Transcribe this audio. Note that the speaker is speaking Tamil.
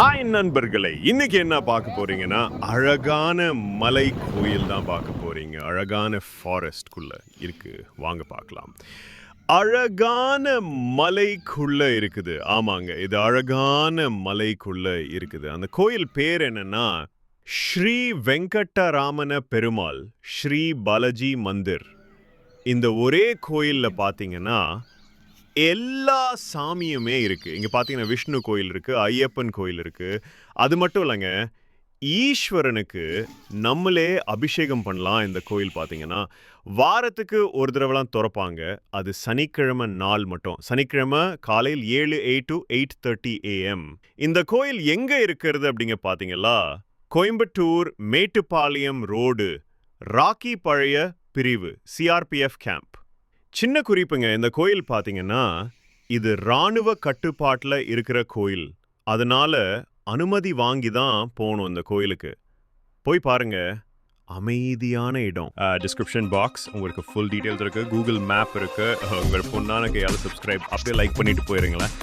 ஹாய் நண்பர்களே. இன்னைக்கு என்ன பார்க்க போறீங்கன்னா அழகான மலை கோயில் தான் பார்க்க போறீங்க. அழகான ஃபாரஸ்ட்குள்ள இருக்கு. வாங்க பார்க்கலாம். அழகான மலைக்குள்ள இருக்குது. ஆமாங்க இது அழகான மலைக்குள்ள இருக்குது. அந்த கோயில் பேர் என்னன்னா ஸ்ரீ வெங்கட்டராமன பெருமாள் ஸ்ரீ பாலாஜி மந்திர். இந்த ஒரே கோயிலில் பார்த்தீங்கன்னா எல்லா சாமியுமே இருக்கு. இங்க பாத்தீங்கன்னா விஷ்ணு கோயில் இருக்கு ஐயப்பன் கோயில் இருக்கு. அது மட்டும் இல்லைங்க ஈஸ்வரனுக்கு நம்மளே அபிஷேகம் பண்ணலாம் இந்த கோயில் பார்த்தீங்கன்னா வாரத்துக்கு ஒரு தடவைலாம் திறப்பாங்க. அது சனிக்கிழமை நாள் மட்டும். சனிக்கிழமை காலையில் ஏழு eight to eight thirty AM இந்த கோயில் எங்க இருக்கிறது அப்படிங்க பார்த்தீங்களா கோயம்புத்தூர் மேட்டுப்பாளையம் ரோடு ராக்கி பழைய பிரிவு சிஆர்பிஎஃப் கேம்ப் சின்ன குறிப்புங்க. இந்த கோயில் பார்த்தீங்கன்னா இது ராணுவ கட்டுப்பாட்டில் இருக்கிற கோயில். அதனால அனுமதி வாங்கி தான் போகணும் இந்த கோயிலுக்கு. போய் பாருங்க. அமைதியான இடம். டிஸ்கிரிப்ஷன் பாக்ஸ் உங்களுக்கு ஃபுல் டீட்டெயில்ஸ் இருக்குது கூகுள் மேப் இருக்குது உங்கள் பொண்ணான கையால் சப்ஸ்கிரைப் அப்படியே லைக் பண்ணிட்டு போயிருங்களேன்.